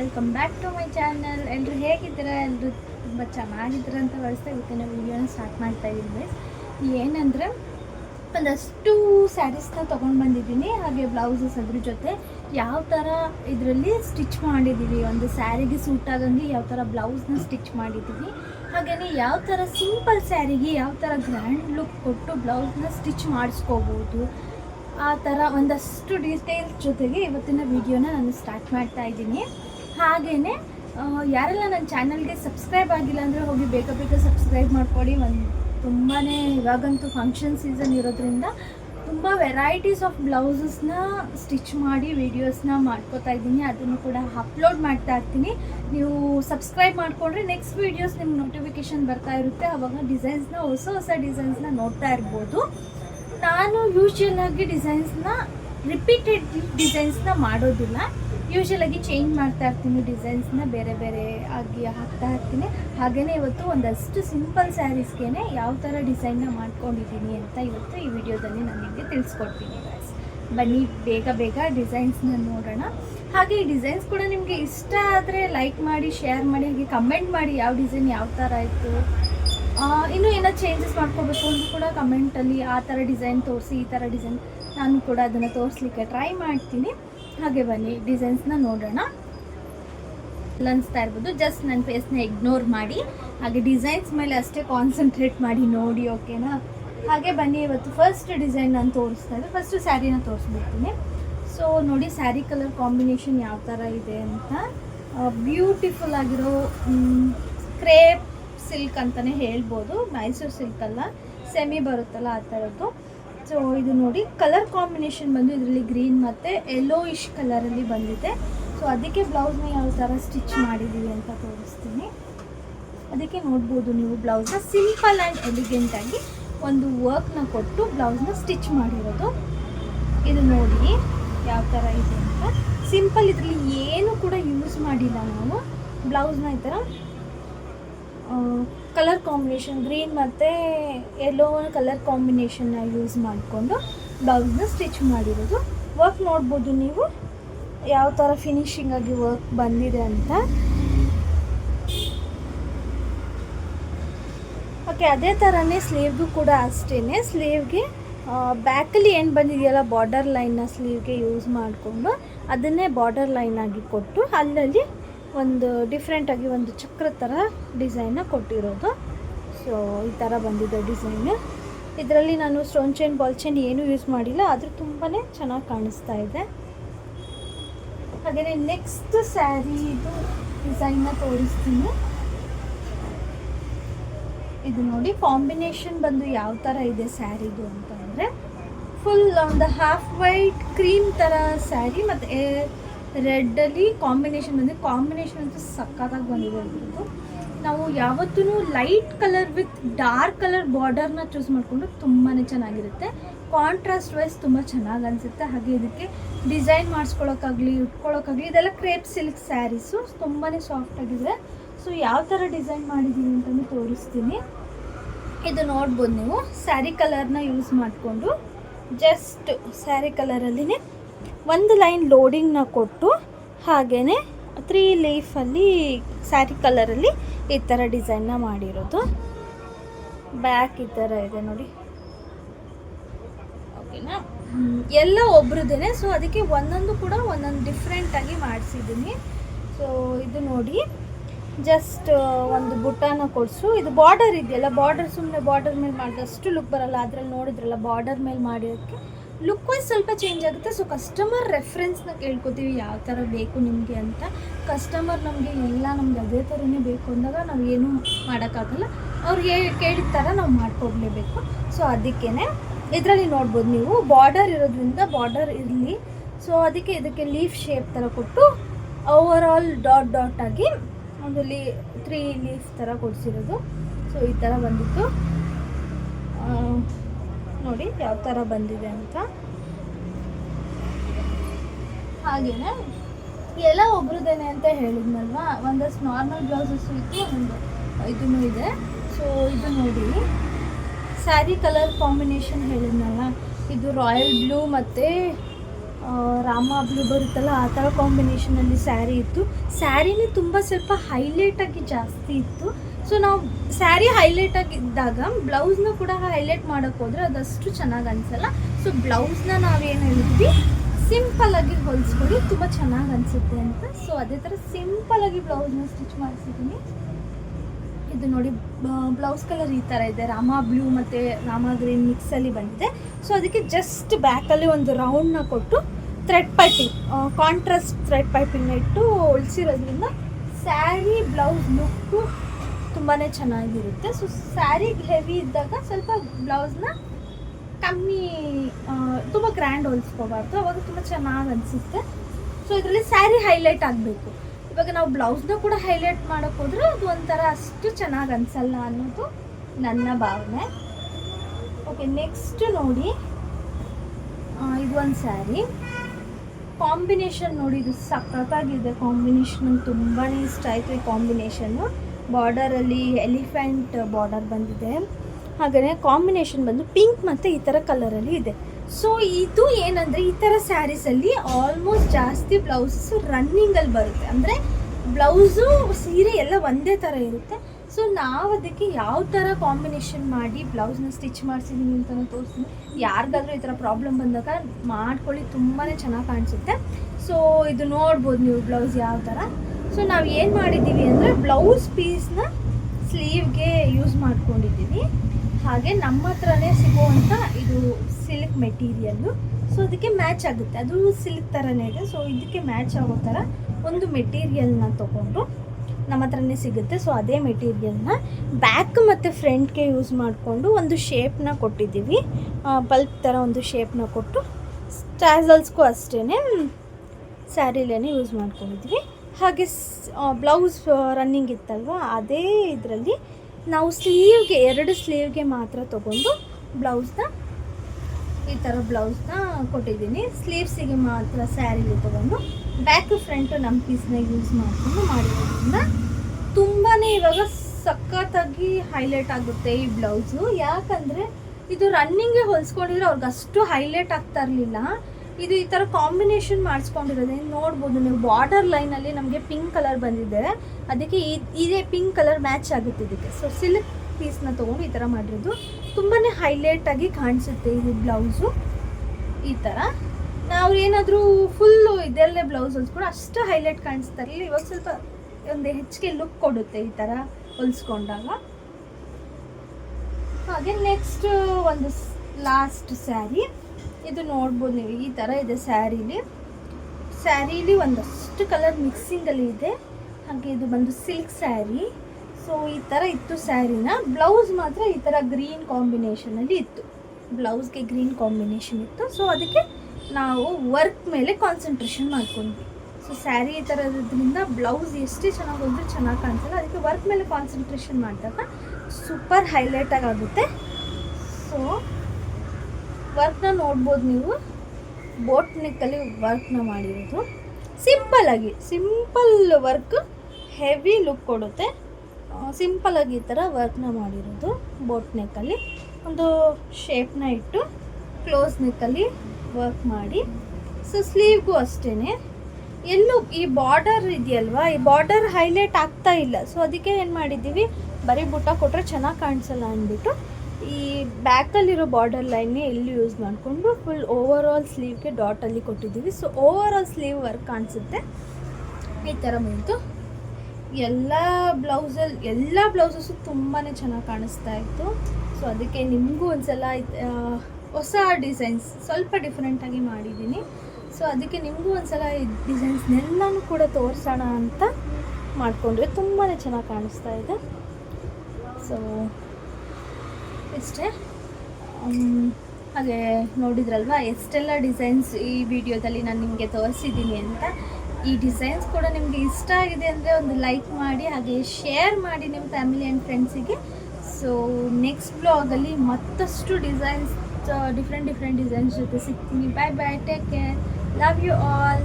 Welcome back to my channel ಎಲ್ಲರೂ ಹೇಗಿದ್ದೀರಾ? ಎಲ್ಲರೂ ತುಂಬ ಚೆನ್ನಾಗಿದ್ದೀರಾ ಅಂತ ಭಾವಿಸ್ತಾ ನಾವು ವಿಡಿಯೋನ ಸ್ಟಾರ್ಟ್ ಮಾಡ್ತಾ ಇದ್ದೀನಿ ಏನಂದರೆ, ಒಂದಷ್ಟು ಸ್ಯಾರೀಸ್ನ ತೊಗೊಂಡು ಬಂದಿದ್ದೀನಿ. ಹಾಗೆ ಬ್ಲೌಸಸ್ ಅದ್ರ ಜೊತೆ ಯಾವ ಥರ ಇದರಲ್ಲಿ ಸ್ಟಿಚ್ ಮಾಡಿದ್ದೀವಿ. ಒಂದು ಸ್ಯಾರಿಗೆ ಸೂಟ್ ಆಗಂಗೆ ಯಾವ ಥರ ಬ್ಲೌಸ್ನ ಸ್ಟಿಚ್ ಮಾಡಿದ್ದೀವಿ. ಹಾಗೆಯೇ ಯಾವ ಥರ ಸಿಂಪಲ್ ಸ್ಯಾರಿಗೆ ಯಾವ ಥರ ಗ್ರ್ಯಾಂಡ್ ಲುಕ್ ಕೊಟ್ಟು ಬ್ಲೌಸ್ನ ಸ್ಟಿಚ್ ಮಾಡಿಸ್ಕೋಬೋದು. ಆ ಥರ ಒಂದಷ್ಟು ಡೀಟೇಲ್ಸ್ ಜೊತೆಗೆ ಇವತ್ತಿನ ವಿಡಿಯೋನ ನಾನು ಸ್ಟಾರ್ಟ್ ಮಾಡ್ತಾ ಇದ್ದೀನಿ. ಹಾಗೆಯೇ ಯಾರೆಲ್ಲ ನನ್ನ ಚಾನಲ್ಗೆ ಸಬ್ಸ್ಕ್ರೈಬ್ ಆಗಿಲ್ಲ ಅಂದರೆ ಹೋಗಿ ಬೇಗ ಬೇಗ ಸಬ್ಸ್ಕ್ರೈಬ್ ಮಾಡ್ಕೊಳ್ಳಿ ಒಂದು ತುಂಬಾ ಇವಾಗಂತೂ ಫಂಕ್ಷನ್ ಸೀಸನ್ ಇರೋದ್ರಿಂದ ತುಂಬ ವೆರೈಟೀಸ್ ಆಫ್ ಬ್ಲೌಸಸ್ನ ಸ್ಟಿಚ್ ಮಾಡಿ ವೀಡಿಯೋಸ್ನ ಮಾಡ್ಕೋತಾ ಇದ್ದೀನಿ. ಅದನ್ನು ಕೂಡ ಅಪ್ಲೋಡ್ ಮಾಡ್ತಾ ಇರ್ತೀನಿ. ನೀವು ಸಬ್ಸ್ಕ್ರೈಬ್ ಮಾಡಿಕೊಂಡ್ರೆ ನೆಕ್ಸ್ಟ್ ವೀಡಿಯೋಸ್ ನಿಮ್ಗೆ ನೋಟಿಫಿಕೇಶನ್ ಬರ್ತಾ ಇರುತ್ತೆ. ಆವಾಗ ಡಿಸೈನ್ಸ್ನ ಹೊಸ ಹೊಸ ಡಿಸೈನ್ಸ್ನ ನೋಡ್ತಾ ಇರ್ಬೋದು. ನಾನು ಯೂಶ್ವಲ್ ಆಗಿ ಡಿಸೈನ್ಸ್ನ ರಿಪೀಟೆಡ್ ಡಿಸೈನ್ಸ್ನ ಮಾಡೋದಿಲ್ಲ. ಯೂಶ್ವಲ್ ಆಗಿ ಚೇಂಜ್ ಮಾಡ್ತಾ ಇರ್ತೀನಿ ಡಿಸೈನ್ಸ್ನ ಬೇರೆ ಬೇರೆ ಆಗಿ ಹಾಕ್ತಾ ಇರ್ತೀನಿ. ಹಾಗೆಯೇ ಇವತ್ತು ಒಂದಷ್ಟು ಸಿಂಪಲ್ ಸ್ಯಾರೀಸ್ಗೆ ಯಾವ ಥರ ಡಿಸೈನ್ನ ಮಾಡ್ಕೊಂಡಿದ್ದೀನಿ ಅಂತ ಇವತ್ತು ಈ ವಿಡಿಯೋದಲ್ಲಿ ನಾನು ನಿಮಗೆ ತಿಳಿಸ್ಕೊಡ್ತೀನಿ ಗಾಯ್ಸ್ ಬನ್ನಿ, ಬೇಗ ಬೇಗ ಡಿಸೈನ್ಸ್ನ ನೋಡೋಣ. ಹಾಗೆ ಈ ಡಿಸೈನ್ಸ್ ಕೂಡ ನಿಮಗೆ ಇಷ್ಟ ಆದರೆ ಲೈಕ್ ಮಾಡಿ ಶೇರ್ ಮಾಡಿ, ಹಾಗೆ ಕಮೆಂಟ್ ಮಾಡಿ ಯಾವ ಡಿಸೈನ್ ಯಾವ ಥರ ಇತ್ತು. ಇನ್ನೂ ಏನೋ ಚೇಂಜಸ್ ಮಾಡ್ಕೋಬೇಕು ಅಂತ ಕೂಡ ಕಮೆಂಟಲ್ಲಿ ಆ ಥರ ಡಿಸೈನ್ ತೋರಿಸಿ, ಈ ಥರ ಡಿಸೈನ್ ನಾನು ಕೂಡ ಅದನ್ನು ತೋರಿಸ್ಲಿಕ್ಕೆ ಟ್ರೈ ಮಾಡ್ತೀನಿ. ಹಾಗೆ ಬನ್ನಿ ಡಿಸೈನ್ಸ್ನ ನೋಡೋಣ. ಅನ್ಸ್ತಾ ಇರ್ಬೋದು ಜಸ್ಟ್ ನನ್ನ ಫೇಸ್ನ ಇಗ್ನೋರ್ ಮಾಡಿ, ಹಾಗೆ ಡಿಸೈನ್ಸ್ ಮೇಲೆ ಅಷ್ಟೇ ಕಾನ್ಸಂಟ್ರೇಟ್ ಮಾಡಿ ನೋಡಿ ಓಕೆನಾ ಹಾಗೆ ಬನ್ನಿ, ಇವತ್ತು ಫಸ್ಟ್ ಡಿಸೈನ್ ನಾನು ತೋರಿಸ್ತಾ ಇದ್ದೆ ಫಸ್ಟು ಸ್ಯಾರಿನ ತೋರಿಸ್ಬಿಡ್ತೀನಿ. ಸೊ ನೋಡಿ ಸ್ಯಾರಿ ಕಲರ್ ಕಾಂಬಿನೇಷನ್ ಯಾವ ಥರ ಇದೆ ಅಂತ. ಬ್ಯೂಟಿಫುಲ್ ಆಗಿರೋ ಕ್ರೇಪ್ ಸಿಲ್ಕ್ ಅಂತಲೇ ಹೇಳ್ಬೋದು. ಮೈಸೂರು ಸಿಲ್ಕ್ ಅಲ್ಲ ಸೆಮಿ ಬರುತ್ತಲ್ಲ ಆ ಥರದ್ದು ಸೊ ಇದು ನೋಡಿ ಕಲರ್ ಕಾಂಬಿನೇಷನ್ ಬಂದು ಇದರಲ್ಲಿ ಗ್ರೀನ್ ಮತ್ತು ಯೆಲ್ಲೋ ಇಶ್ ಕಲರಲ್ಲಿ ಬಂದಿದೆ. ಸೊ ಅದಕ್ಕೆ ಬ್ಲೌಸ್ನ ಯಾವ ಥರ ಸ್ಟಿಚ್ ಮಾಡಿದ್ದೀವಿ ಅಂತ ತೋರಿಸ್ತೀನಿ. ಅದಕ್ಕೆ ನೋಡ್ಬೋದು ನೀವು ಬ್ಲೌಸ್ನ ಸಿಂಪಲ್ ಆ್ಯಂಡ್ ಎಲಿಗೆಂಟಾಗಿ ಒಂದು ವರ್ಕ್ನ ಕೊಟ್ಟು ಬ್ಲೌಸ್ನ ಸ್ಟಿಚ್ ಮಾಡಿರೋದು. ಇದು ನೋಡಿ ಯಾವ ಥರ ಇದೆ ಅಂತ. ಸಿಂಪಲ್ ಇದರಲ್ಲಿ ಏನು ಕೂಡ ಯೂಸ್ ಮಾಡಿಲ್ಲ ನಾವು. ಬ್ಲೌಸ್ನ ಈ ಥರ ಕಲರ್ ಕಾಂಬಿನೇಷನ್ ಗ್ರೀನ್ ಮತ್ತು ಯೆಲ್ಲೋ ಕಲರ್ ಕಾಂಬಿನೇಷನ್ನ ಯೂಸ್ ಮಾಡಿಕೊಂಡು ಬ್ಲೌಸ್ನ ಸ್ಟಿಚ್ ಮಾಡಿರೋದು. ವರ್ಕ್ ನೋಡ್ಬೋದು ನೀವು. ಯಾವ ಥರ ಫಿನಿಶಿಂಗ್ ಆಗಿ ವರ್ಕ್ ಬಂದಿದೆ ಅಂತ. ಓಕೆ ಅದೇ ಥರನೇ ಸ್ಲೀವ್ಗೂ ಕೂಡ ಅಷ್ಟೇ ಸ್ಲೀವ್ಗೆ ಬ್ಯಾಕಲ್ಲಿ ಏನು ಬಂದಿದೆಯಲ್ಲ ಬಾರ್ಡರ್ ಲೈನ್ನ ಸ್ಲೀವ್ಗೆ ಯೂಸ್ ಮಾಡಿಕೊಂಡು ಅದನ್ನೇ ಬಾರ್ಡರ್ ಲೈನ್ ಆಗಿ ಕೊಟ್ಟು ಅಲ್ಲಲ್ಲಿ ಒಂದು ಡಿಫ್ರೆಂಟಾಗಿ ಒಂದು ಚಕ್ರ ಥರ ಡಿಸೈನ್ನ ಕೊಟ್ಟಿರೋದು. ಸೊ ಈ ಥರ ಬಂದಿದೆ ಡಿಸೈನ್ ಇದರಲ್ಲಿ ನಾನು ಸ್ಟೋನ್ ಚೈನ್ ಬಾಲ್ ಚೈನ್ ಏನೂ ಯೂಸ್ ಮಾಡಿಲ್ಲ. ಆದರೂ ತುಂಬಾ ಚೆನ್ನಾಗಿ ಕಾಣಿಸ್ತಾ ಇದೆ. ಹಾಗೆಯೇ ನೆಕ್ಸ್ಟ್ ಸ್ಯಾರಿದು ಡಿಸೈನ್ನ ತೋರಿಸ್ತೀನಿ. ಇದು ನೋಡಿ ಕಾಂಬಿನೇಷನ್ ಬಂದು ಯಾವ ಥರ ಇದೆ ಸ್ಯಾರಿದು ಅಂತಂದರೆ ಫುಲ್ ಒಂದು ಹಾಫ್ ವೈಟ್ ಕ್ರೀಮ್ ಥರ ಸ್ಯಾರಿ ಮತ್ತು ರೆಡ್ಡಲ್ಲಿ ಕಾಂಬಿನೇಷನ್ ಬಂದಿದೆ. ಕಾಂಬಿನೇಷನ್ ಅಂತೂ ಸಕ್ಕತ್ತಾಗಿ ಬಂದಿದೆ. ಇದ್ರದ್ದು ನಾವು ಯಾವತ್ತೂ light colour with dark colour ಬಾರ್ಡರ್ನ choose ಮಾಡಿಕೊಂಡು ತುಂಬಾ ಚೆನ್ನಾಗಿರುತ್ತೆ. ಕಾಂಟ್ರಾಸ್ಟ್ ವೈಸ್ ತುಂಬ ಚೆನ್ನಾಗಿ ಅನಿಸುತ್ತೆ. ಹಾಗೆ ಇದಕ್ಕೆ ಡಿಸೈನ್ ಮಾಡಿಸ್ಕೊಳ್ಳೋಕ್ಕಾಗಲಿ ಉಟ್ಕೊಳ್ಳೋಕ್ಕಾಗಲಿ ಇದೆಲ್ಲ ಕ್ರೇಪ್ ಸಿಲ್ಕ್ ಸ್ಯಾರೀಸು. ತುಂಬಾ ಸಾಫ್ಟ್ ಆಗಿದೆ ಸೊ, ಯಾವ ಥರ ಡಿಸೈನ್ ಮಾಡಿದ್ದೀವಿ ಅಂತಲೂ ತೋರಿಸ್ತೀನಿ. ಇದು ನೋಡ್ಬೋದು ನೀವು. ಸ್ಯಾರಿ ಕಲರ್ನ ಯೂಸ್ ಮಾಡಿಕೊಂಡು ಜಸ್ಟ್ ಸ್ಯಾರಿ ಕಲರಲ್ಲಿನೇ ಒಂದು ಲೈನ್ ಲೋಡಿಂಗ್ನ ಕೊಟ್ಟು ಹಾಗೆಯೇ ತ್ರೀ ಲೀಫಲ್ಲಿ ಸ್ಯಾರಿ ಕಲರಲ್ಲಿ ಈ ಥರ ಡಿಸೈನ್ನ ಮಾಡಿರೋದು. ಬ್ಯಾಕ್ ಈ ಥರ ಇದೆ ನೋಡಿ. ಓಕೆನಾ ಎಲ್ಲ ಒಬ್ರದ್ದೇನೆ ಸೊ ಅದಕ್ಕೆ ಒಂದೊಂದು ಕೂಡ ಒಂದೊಂದು ಡಿಫ್ರೆಂಟಾಗಿ ಮಾಡಿಸಿದ್ದೀನಿ. ಸೊ ಇದು ನೋಡಿ ಜಸ್ಟ್ ಒಂದು ಬುಟ್ಟಾನ ಕೊಡಿಸು. ಇದು ಬಾರ್ಡರ್ ಇದೆಯಲ್ಲ ಬಾರ್ಡರ್ ಸುಮ್ಮನೆ ಬಾರ್ಡರ್ ಮೇಲೆ ಮಾಡಿದಷ್ಟು ಲುಕ್ ಬರಲ್ಲ. ಅದ್ರಲ್ಲಿ ನೋಡಿದ್ರಲ್ಲ ಬಾರ್ಡರ್ ಮೇಲೆ ಮಾಡಿರೋದಕ್ಕೆ ಲುಕ್ ವೈಸ್ ಸ್ವಲ್ಪ ಚೇಂಜ್ ಆಗುತ್ತೆ. ಸೊ ಕಸ್ಟಮರ್ ರೆಫ್ರೆನ್ಸ್ನ ಕೇಳ್ಕೊತೀವಿ. ಯಾವ ಥರ ಬೇಕು ನಿಮಗೆ ಅಂತ. ಕಸ್ಟಮರ್ ನಮಗೆ ಎಲ್ಲ ನಮ್ಗೆ ಅದೇ ಥರನೇ ಬೇಕು ಅಂದಾಗ ನಾವು ಏನೂ ಮಾಡೋಕ್ಕಾಗಲ್ಲ. ಅವ್ರಿಗೆ ಕೇಳಿದ ಥರ ನಾವು ಮಾಡ್ಕೊಡ್ಲೇಬೇಕು. ಸೊ ಅದಕ್ಕೇ ಇದರಲ್ಲಿ ನೋಡ್ಬೋದು ನೀವು. ಬಾರ್ಡರ್ ಇರೋದ್ರಿಂದ ಬಾರ್ಡರ್ ಇರಲಿ. ಸೊ ಅದಕ್ಕೆ ಇದಕ್ಕೆ ಲೀಫ್ ಶೇಪ್ ಥರ ಕೊಟ್ಟು ಓವರ್ ಆಲ್ ಡಾಟ್ ಡಾಟ್ ಆಗಿ ಒಂದು ಲೀ ತ್ರೀ ಲೀಫ್ ಥರ ಕೊಡಿಸಿರೋದು. ಸೊ ಈ ಥರ ಬಂದಿತ್ತು. ನೋಡಿ ಯಾವ ಥರ ಬಂದಿದೆ ಅಂತ. ಹಾಗೇನೆ ಎಲ್ಲ ಒಬ್ರದೇನೆ ಅಂತ ಹೇಳಿದ್ನಲ್ವಾ? ಒಂದಷ್ಟು ನಾರ್ಮಲ್ ಬ್ಲೌಸಸ್ಸು ಇತ್ತು, ಒಂದು ಇದೂ ಇದೆ. ಸೊ ಇದು ನೋಡಿ. ಸ್ಯಾರಿ ಕಲರ್ ಕಾಂಬಿನೇಷನ್ ಹೇಳಿದ್ನಲ್ಲ, ಇದು ರಾಯಲ್ ಬ್ಲೂ ಮತ್ತು ರಾಮ ಬ್ಲೂ ಬರುತ್ತಲ್ಲ, ಆ ಥರ ಕಾಂಬಿನೇಷನಲ್ಲಿ ಸ್ಯಾರಿ ಇತ್ತು. ಸ್ಯಾರಿನೇ ತುಂಬ ಸ್ವಲ್ಪ ಹೈಲೈಟಾಗಿ ಜಾಸ್ತಿ ಇತ್ತು. ಸೊ ನಾವು ಸ್ಯಾರಿ ಹೈಲೈಟ್ ಆಗಿದ್ದಾಗ ಬ್ಲೌಸ್ನ ಕೂಡ ಹೈಲೈಟ್ ಮಾಡೋಕ್ಕೆ ಹೋದ್ರೆ ಅದಷ್ಟು ಚೆನ್ನಾಗಿ ಅನಿಸಲ್ಲ. ಸೊ ಬ್ಲೌಸ್ನ ನಾವೇನು ಹೇಳಿದ್ವಿ? ಸಿಂಪಲ್ ಆಗಿ ಹೊಲಿಸ್ಕೊಳ್ಳಿ, ತುಂಬ ಚೆನ್ನಾಗಿ ಅನಿಸುತ್ತೆ ಅಂತ. ಸೊ ಅದೇ ಥರ ಸಿಂಪಲ್ ಆಗಿ ಬ್ಲೌಸ್ನ ಸ್ಟಿಚ್ ಮಾಡಿಸಿದ್ದೀನಿ. ಇದು ನೋಡಿ ಬ್ಲೌಸ್ ಕಲರ್ ಈ ಥರ ಇದೆ. ರಾಮ ಬ್ಲೂ ಮತ್ತು ರಾಮ ಗ್ರೀನ್ ಮಿಕ್ಸಲ್ಲಿ ಬಂದಿದೆ. ಸೊ ಅದಕ್ಕೆ ಜಸ್ಟ್ ಬ್ಯಾಕಲ್ಲಿ ಒಂದು ರೌಂಡ್ನ ಕೊಟ್ಟು thread piping contrast thread piping ಇಟ್ಟು ಹೊಲಿಸಿರೋದ್ರಿಂದ ಸ್ಯಾರಿ ಬ್ಲೌಸ್ ಲುಕ್ಕು ತುಂಬಾ ಚೆನ್ನಾಗಿರುತ್ತೆ. ಸೊ ಸ್ಯಾರಿಗೆ ಹೆವಿ ಇದ್ದಾಗ ಸ್ವಲ್ಪ ಬ್ಲೌಸ್ನ ಕಮ್ಮಿ ತುಂಬ ಗ್ರ್ಯಾಂಡ್ ಹೊಲಿಸ್ಕೋಬಾರ್ದು. ಅವಾಗ ತುಂಬ ಚೆನ್ನಾಗಿ ಅನಿಸುತ್ತೆ. ಸೊ ಇದರಲ್ಲಿ ಸ್ಯಾರಿ ಹೈಲೈಟ್ ಆಗಬೇಕು. ಇವಾಗ ನಾವು ಬ್ಲೌಸ್ನ ಕೂಡ ಹೈಲೈಟ್ ಮಾಡೋಕೆ ಹೋದ್ರೆ ಅದು ಒಂಥರ ಅಷ್ಟು ಚೆನ್ನಾಗಿ ಅನಿಸಲ್ಲ ಅನ್ನೋದು ನನ್ನ ಭಾವನೆ. ಓಕೆ ನೆಕ್ಸ್ಟ್ ನೋಡಿ. ಇದು ಒಂದು ಸ್ಯಾರಿ ಕಾಂಬಿನೇಷನ್ ನೋಡಿ, ಇದು ಸಖತ್ತಾಗಿದೆ. ಕಾಂಬಿನೇಷನ್ ನಂಗೆ ತುಂಬಾ ಇಷ್ಟ ಆಯಿತು ಈ ಕಾಂಬಿನೇಷನ್ನು ಬಾರ್ಡರಲ್ಲಿ ಎಲಿಫೆಂಟ್ ಬಾರ್ಡರ್ ಬಂದಿದೆ. ಹಾಗೆಯೇ ಕಾಂಬಿನೇಷನ್ ಬಂದು ಪಿಂಕ್ ಮತ್ತು ಈ ಥರ ಕಲರಲ್ಲಿ ಇದೆ. ಸೊ ಇದು ಏನಂದರೆ ಈ ಥರ ಸ್ಯಾರೀಸಲ್ಲಿ ಆಲ್ಮೋಸ್ಟ್ ಜಾಸ್ತಿ ಬ್ಲೌಸಸ್ ರನ್ನಿಂಗಲ್ಲಿ ಬರುತ್ತೆ. ಅಂದರೆ ಬ್ಲೌಸು ಸೀರೆ ಎಲ್ಲ ಒಂದೇ ಥರ ಇರುತ್ತೆ. ಸೊ ನಾವು ಅದಕ್ಕೆ ಯಾವ ಥರ ಕಾಂಬಿನೇಷನ್ ಮಾಡಿ ಬ್ಲೌಸ್ನ ಸ್ಟಿಚ್ ಮಾಡಿಸಿದ್ದೀನಿ ಅಂತ ತೋರಿಸ್ತೀನಿ. ಯಾರಿಗಾದ್ರೂ ಈ ಥರ ಪ್ರಾಬ್ಲಮ್ ಬಂದಾಗ ಮಾಡ್ಕೊಳ್ಳಿ ತುಂಬಾ ಚೆನ್ನಾಗಿ ಕಾಣಿಸುತ್ತೆ. ಸೊ ಇದು ನೋಡ್ಬೋದು ನೀವು ಬ್ಲೌಸ್ ಯಾವ ಥರ ಸೊ ನಾವು ಏನು ಮಾಡಿದ್ದೀವಿ ಅಂದರೆ ಬ್ಲೌಸ್ ಪೀಸ್ನ ಸ್ಲೀವ್ಗೆ ಯೂಸ್ ಮಾಡ್ಕೊಂಡಿದ್ದೀವಿ. ಹಾಗೆ ನಮ್ಮ ಹತ್ರನೇ ಸಿಗುವಂಥ ಇದು ಸಿಲ್ಕ್ ಮೆಟೀರಿಯಲ್ಲು ಸೊ ಅದಕ್ಕೆ ಮ್ಯಾಚ್ ಆಗುತ್ತೆ. ಅದು ಸಿಲ್ಕ್ ಥರನೇ ಇದೆ. ಸೊ ಇದಕ್ಕೆ ಮ್ಯಾಚ್ ಆಗೋ ಥರ ಒಂದು ಮೆಟೀರಿಯಲ್ನ ತೊಗೊಂಡು ನಮ್ಮ ಹತ್ರನೇ ಸಿಗುತ್ತೆ. ಸೊ ಅದೇ ಮೆಟೀರಿಯಲ್ನ ಬ್ಯಾಕ್ ಮತ್ತು ಫ್ರಂಟ್ಗೆ ಯೂಸ್ ಮಾಡಿಕೊಂಡು ಒಂದು ಶೇಪ್ನ ಕೊಟ್ಟಿದ್ದೀವಿ. ಬಲ್ಬ್ ಥರ ಒಂದು ಶೇಪ್ನ ಕೊಟ್ಟು ಸ್ಟ್ಯಾಸಲ್ಸ್ಗೂ ಅಷ್ಟೇ ಸ್ಯಾರಿಲೇ ಯೂಸ್ ಮಾಡ್ಕೊಂಡಿದ್ವಿ ಹಾಗೆ ಬ್ಲೌಸ್ ರನ್ನಿಂಗ್ ಇತ್ತಲ್ವ? ಅದೇ ಇದರಲ್ಲಿ ನಾವು ಸ್ಲೀವ್ಗೆ ಎರಡು ಸ್ಲೀವ್ಗೆ ಮಾತ್ರ ತೊಗೊಂಡು ಬ್ಲೌಸ್ನ ಈ ಥರ ಬ್ಲೌಸ್ನ ಕೊಟ್ಟಿದ್ದೀನಿ. ಸ್ಲೀವ್ಸಿಗೆ ಮಾತ್ರ ಸ್ಯಾರಿಲಿ ತೊಗೊಂಡು ಬ್ಯಾಕ್ ಫ್ರಂಟು ನಮ್ಮ ಪೀಸ್ನ ಯೂಸ್ ಮಾಡಿಕೊಂಡು ಮಾಡಿರೋದ್ರಿಂದ ತುಂಬಾ ಇವಾಗ ಸಖತ್ತಾಗಿ ಹೈಲೈಟ್ ಆಗುತ್ತೆ ಈ ಬ್ಲೌಸು ಯಾಕಂದರೆ ಇದು ರನ್ನಿಂಗ್ಗೆ ಹೊಲಿಸ್ಕೊಂಡಿದ್ರೆ ಅವ್ರಿಗೆ ಅಷ್ಟು ಹೈಲೈಟ್ ಆಗ್ತಾ ಇರಲಿಲ್ಲ. ಇದು ಈ ಥರ ಕಾಂಬಿನೇಷನ್ ಮಾಡಿಸ್ಕೊಂಡಿರೋದ್ರಿಂದ ನೋಡ್ಬೋದು ನೀವು ಬಾರ್ಡರ್ ಲೈನಲ್ಲಿ ನಮಗೆ ಪಿಂಕ್ ಕಲರ್ ಬಂದಿದೆ. ಅದಕ್ಕೆ ಇದೇ ಪಿಂಕ್ ಕಲರ್ ಮ್ಯಾಚ್ ಆಗುತ್ತೆ ಇದಕ್ಕೆ. ಸೊ ಸಿಲ್ಕ್ ಪೀಸ್ನ ತೊಗೊಂಡು ಈ ಥರ ಮಾಡಿರೋದು. ತುಂಬಾ ಹೈಲೈಟಾಗಿ ಕಾಣಿಸುತ್ತೆ ಇದು ಬ್ಲೌಸು ಈ ಥರ ನಾವು ಏನಾದರೂ ಫುಲ್ಲು ಇದೆಲ್ಲೇ ಬ್ಲೌಸ್ ಹೊಲ್ಸ್ಕೊಂಡು ಅಷ್ಟು ಹೈಲೈಟ್ ಕಾಣಿಸ್ತಾ ಇರಲಿಲ್ಲ ಇವಾಗ ಸ್ವಲ್ಪ ಒಂದು ಹೆಚ್ಚಿಗೆ ಲುಕ್ ಕೊಡುತ್ತೆ ಈ ಥರ ಹೊಲಿಸ್ಕೊಂಡಾಗ. ಹಾಗೆ ನೆಕ್ಸ್ಟ್ ಒಂದು ಲಾಸ್ಟ್ ಸ್ಯಾರಿ ಇದು ನೋಡ್ಬೋದು ನೀವು, ಈ ಥರ ಇದೆ ಸ್ಯಾರೀಲಿ. ಸ್ಯಾರೀಲಿ ಒಂದಷ್ಟು ಕಲರ್ ಮಿಕ್ಸಿಂಗಲ್ಲಿ ಇದೆ. ಹಾಗೆ ಇದು ಬಂದು ಸಿಲ್ಕ್ ಸ್ಯಾರಿ. ಸೊ ಈ ಥರ ಇತ್ತು ಸ್ಯಾರಿನ. ಬ್ಲೌಸ್ ಮಾತ್ರ ಈ ಥರ ಗ್ರೀನ್ ಕಾಂಬಿನೇಷನಲ್ಲಿ ಇತ್ತು. ಬ್ಲೌಸ್ಗೆ ಗ್ರೀನ್ ಕಾಂಬಿನೇಷನ್ ಇತ್ತು. ಸೊ ಅದಕ್ಕೆ ನಾವು ವರ್ಕ್ ಮೇಲೆ ಕಾನ್ಸಂಟ್ರೇಷನ್ ಮಾಡ್ಕೊಂಡ್ವಿ. ಸೊ ಸ್ಯಾರಿ ಈ ಥರದ್ರಿಂದ ಬ್ಲೌಸ್ ಎಷ್ಟೇ ಚೆನ್ನಾಗಿ ಹೋದ್ರೂ ಚೆನ್ನಾಗಿ ಕಾಣಿಸಲ್ಲ. ಅದಕ್ಕೆ ವರ್ಕ್ ಮೇಲೆ ಕಾನ್ಸಂಟ್ರೇಷನ್ ಮಾಡಿದಾಗ ಸೂಪರ್ ಹೈಲೈಟಾಗಿ ಆಗುತ್ತೆ. ಸೊ ವರ್ಕ್ನ ನೋಡ್ಬೋದು ನೀವು. ಬೋಟ್ ನೆಕ್ಕಲ್ಲಿ ವರ್ಕ್ನ ಮಾಡಿರೋದು. ಸಿಂಪಲ್ಲಾಗಿ ಸಿಂಪಲ್ ವರ್ಕ್ ಹೆವಿ ಲುಕ್ ಕೊಡುತ್ತೆ. ಸಿಂಪಲಾಗಿ ಈ ಥರ ವರ್ಕ್ನ ಮಾಡಿರೋದು ಬೋಟ್ ನೆಕ್ಕಲ್ಲಿ ಒಂದು ಶೇಪ್ನ ಇಟ್ಟು ಕ್ಲೋಸ್ ನೆಕ್ಕಲ್ಲಿ ವರ್ಕ್ ಮಾಡಿ. ಸೊ ಸ್ಲೀವ್ಗೂ ಅಷ್ಟೇ ಎಲ್ಲೂ ಈ ಬಾರ್ಡರ್ ಇದೆಯಲ್ವಾ? ಈ ಬಾರ್ಡರ್ ಹೈಲೈಟ್ ಆಗ್ತಾ ಇಲ್ಲ. ಸೊ ಅದಕ್ಕೆ ಏನು ಮಾಡಿದ್ದೀವಿ? ಬರೀ ಬುಟ್ಟ ಕೊಟ್ಟರೆ ಚೆನ್ನಾಗಿ ಕಾಣಿಸಲ್ಲ ಅಂದ್ಬಿಟ್ಟು ಈ ಬ್ಯಾಕಲ್ಲಿರೋ ಬಾರ್ಡರ್ ಲೈನ್ನೇ ಇಲ್ಲಿ ಯೂಸ್ ಮಾಡಿಕೊಂಡು ಫುಲ್ ಓವರ್ ಆಲ್ ಸ್ಲೀವ್ಗೆ ಡಾಟಲ್ಲಿ ಕೊಟ್ಟಿದ್ದೀವಿ. So over all sleeve work ಕಾಣಿಸುತ್ತೆ. ಈ ಥರ ಬಂತು. ಎಲ್ಲ ಬ್ಲೌಸಲ್ಲಿ, ಎಲ್ಲ ಬ್ಲೌಸಸ್ಸು ತುಂಬಾ ಚೆನ್ನಾಗಿ ಕಾಣಿಸ್ತಾ ಇತ್ತು. ಸೊ ಅದಕ್ಕೆ ನಿಮಗೂ ಒಂದ್ಸಲ ಹೊಸ ಡಿಸೈನ್ಸ್ ಸ್ವಲ್ಪ ಡಿಫ್ರೆಂಟಾಗಿ ಮಾಡಿದ್ದೀನಿ. ಸೊ ಅದಕ್ಕೆ ನಿಮಗೂ ಒಂದ್ಸಲ ಈ ಡಿಸೈನ್ಸ್ನೆಲ್ಲನೂ ಕೂಡ ತೋರಿಸೋಣ ಅಂತ ಮಾಡಿಕೊಂಡ್ರೆ ತುಂಬಾ ಚೆನ್ನಾಗಿ ಕಾಣಿಸ್ತಾ ಇದೆ. ಸೊ ಇಷ್ಟೇ ಹಾಗೆ ನೋಡಿದ್ರಲ್ವಾ, ಎಷ್ಟೆಲ್ಲ ಡಿಸೈನ್ಸ್ ಈ ವಿಡಿಯೋದಲ್ಲಿ ನಾನು ನಿಮಗೆ ತೋರಿಸಿದ್ದೀನಿ ಅಂತ. ಈ ಡಿಸೈನ್ಸ್ ಕೂಡ ನಿಮಗೆ ಇಷ್ಟ ಆಗಿದೆ ಅಂದರೆ ಒಂದು ಲೈಕ್ ಮಾಡಿ, ಹಾಗೆ ಶೇರ್ ಮಾಡಿ ನಿಮ್ಮ ಫ್ಯಾಮಿಲಿ ಆ್ಯಂಡ್ ಫ್ರೆಂಡ್ಸಿಗೆ ಸೊ ನೆಕ್ಸ್ಟ್ ಬ್ಲಾಗಲ್ಲಿ ಮತ್ತಷ್ಟು ಡಿಸೈನ್ಸ್ ಡಿಫ್ರೆಂಟ್ ಡಿಫ್ರೆಂಟ್ ಡಿಸೈನ್ಸ್ ಜೊತೆ ಸಿಗ್ತೀನಿ. Bye bye take care love you all